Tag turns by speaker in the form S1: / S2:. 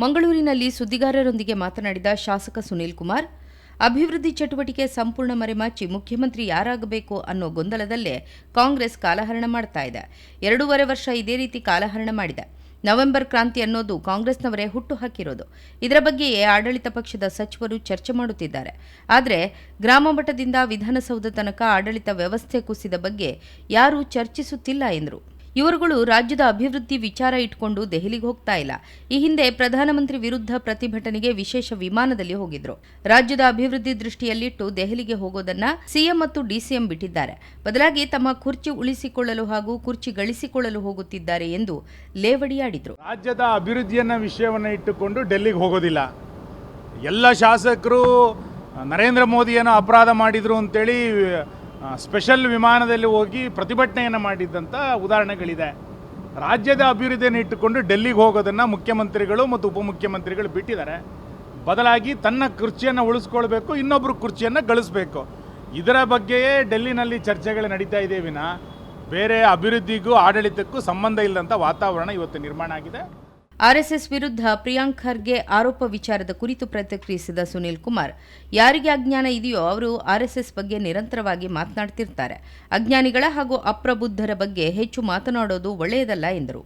S1: ಮಂಗಳೂರಿನಲ್ಲಿ ಸುದ್ದಿಗಾರರೊಂದಿಗೆ ಮಾತನಾಡಿದ ಶಾಸಕ ಸುನೀಲ್ ಕುಮಾರ್, ಅಭಿವೃದ್ಧಿ ಚಟುವಟಿಕೆ ಸಂಪೂರ್ಣ ಮರೆಮಾಚಿ ಮುಖ್ಯಮಂತ್ರಿ ಯಾರಾಗಬೇಕು ಅನ್ನೋ ಗೊಂದಲದಲ್ಲೇ ಕಾಂಗ್ರೆಸ್ ಕಾಲಹರಣ ಮಾಡ್ತಾ ಇದೆ. ಎರಡೂವರೆ ವರ್ಷ ಇದೇ ರೀತಿ ಕಾಲಹರಣ ಮಾಡಿದೆ. ನವೆಂಬರ್ ಕ್ರಾಂತಿ ಅನ್ನೋದು ಕಾಂಗ್ರೆಸ್ನವರೇ ಹುಟ್ಟು ಹಾಕಿರೋದು. ಇದರ ಬಗ್ಗೆಯೇ ಆಡಳಿತ ಪಕ್ಷದ ಸಚಿವರು ಚರ್ಚೆ ಮಾಡುತ್ತಿದ್ದಾರೆ. ಆದರೆ ಗ್ರಾಮ ಮಟ್ಟದಿಂದ ವಿಧಾನಸೌಧ ತನಕ ಆಡಳಿತ ವ್ಯವಸ್ಥೆ ಕುಸಿದ ಬಗ್ಗೆ ಯಾರೂ ಚರ್ಚಿಸುತ್ತಿಲ್ಲ ಎಂದರು. ಇವರುಗಳು ರಾಜ್ಯದ ಅಭಿವೃದ್ಧಿ ವಿಚಾರ ಇಟ್ಕೊಂಡು ದೆಹಲಿಗೆ ಹೋಗ್ತಾ ಇಲ್ಲ. ಈ ಹಿಂದೆ ಪ್ರಧಾನಮಂತ್ರಿ ವಿರುದ್ಧ ಪ್ರತಿಭಟನೆಗೆ ವಿಶೇಷ ವಿಮಾನದಲ್ಲಿ ಹೋಗಿದ್ರು. ರಾಜ್ಯದ ಅಭಿವೃದ್ಧಿ ದೃಷ್ಟಿಯಲ್ಲಿಟ್ಟು ದೆಹಲಿಗೆ ಹೋಗೋದನ್ನ ಸಿಎಂ ಮತ್ತು ಡಿಸಿಎಂ ಬಿಟ್ಟಿದ್ದಾರೆ. ಬದಲಾಗಿ ತಮ್ಮ ಕುರ್ಚಿ ಉಳಿಸಿಕೊಳ್ಳಲು ಹಾಗೂ ಕುರ್ಚಿ ಗಳಿಸಿಕೊಳ್ಳಲು ಹೋಗುತ್ತಿದ್ದಾರೆ ಎಂದು ಲೇವಡಿಯಾಡಿದ್ರು
S2: ರಾಜ್ಯದ ಅಭಿವೃದ್ಧಿಯನ್ನ ವಿಷಯವನ್ನ ಇಟ್ಟುಕೊಂಡು ಡೆಲ್ಲಿಗೆ ಹೋಗೋದಿಲ್ಲ. ಎಲ್ಲ ಶಾಸಕರು ನರೇಂದ್ರ ಮೋದಿಯನ್ನು ಅಪರಾಧ ಮಾಡಿದರು ಅಂತೇಳಿ ಸ್ಪೆಷಲ್ ವಿಮಾನದಲ್ಲಿ ಹೋಗಿ ಪ್ರತಿಭಟನೆಯನ್ನು ಮಾಡಿದ್ದಂಥ ಉದಾಹರಣೆಗಳಿದೆ. ರಾಜ್ಯದ ಅಭಿವೃದ್ಧಿಯನ್ನು ಇಟ್ಟುಕೊಂಡು ಡೆಲ್ಲಿಗೆ ಹೋಗೋದನ್ನು ಮುಖ್ಯಮಂತ್ರಿಗಳು ಮತ್ತು ಉಪಮುಖ್ಯಮಂತ್ರಿಗಳು ಬಿಟ್ಟಿದ್ದಾರೆ. ಬದಲಾಗಿ ತನ್ನ ಕುರ್ಚಿಯನ್ನು ಉಳಿಸ್ಕೊಳ್ಬೇಕು ಇನ್ನೊಬ್ಬರು ಕುರ್ಚಿಯನ್ನು ಗಳಿಸ್ಬೇಕು. ಇದರ ಬಗ್ಗೆಯೇ ಡೆಲ್ಲಿನಲ್ಲಿ ಚರ್ಚೆಗಳು ನಡೀತಾ ಇದೆ ವಿನ. ಬೇರೆ ಅಭಿವೃದ್ಧಿಗೂ ಆಡಳಿತಕ್ಕೂ ಸಂಬಂಧ ಇಲ್ಲದಂಥ ವಾತಾವರಣ ಇವತ್ತು ನಿರ್ಮಾಣ ಆಗಿದೆ.
S1: ಆರ್ಎಸ್ಎಸ್ ವಿರುದ್ಧ ಪ್ರಿಯಾಂಕ್ ಖರ್ಗೆ ಆರೋಪ ವಿಚಾರದ ಕುರಿತು ಪ್ರತಿಕ್ರಿಯಿಸಿದ ಸುನೀಲ್ ಕುಮಾರ್, ಯಾರಿಗೆ ಅಜ್ಞಾನ ಇದೆಯೋ ಅವರು ಆರ್ಎಸ್ಎಸ್ ಬಗ್ಗೆ ನಿರಂತರವಾಗಿ ಮಾತನಾಡ್ತಿರ್ತಾರೆ. ಅಜ್ಞಾನಿಗಳ ಹಾಗೂ ಅಪ್ರಬುದ್ಧರ ಬಗ್ಗೆ ಹೆಚ್ಚು ಮಾತನಾಡೋದು ಒಳ್ಳೆಯದಲ್ಲ ಎಂದರು.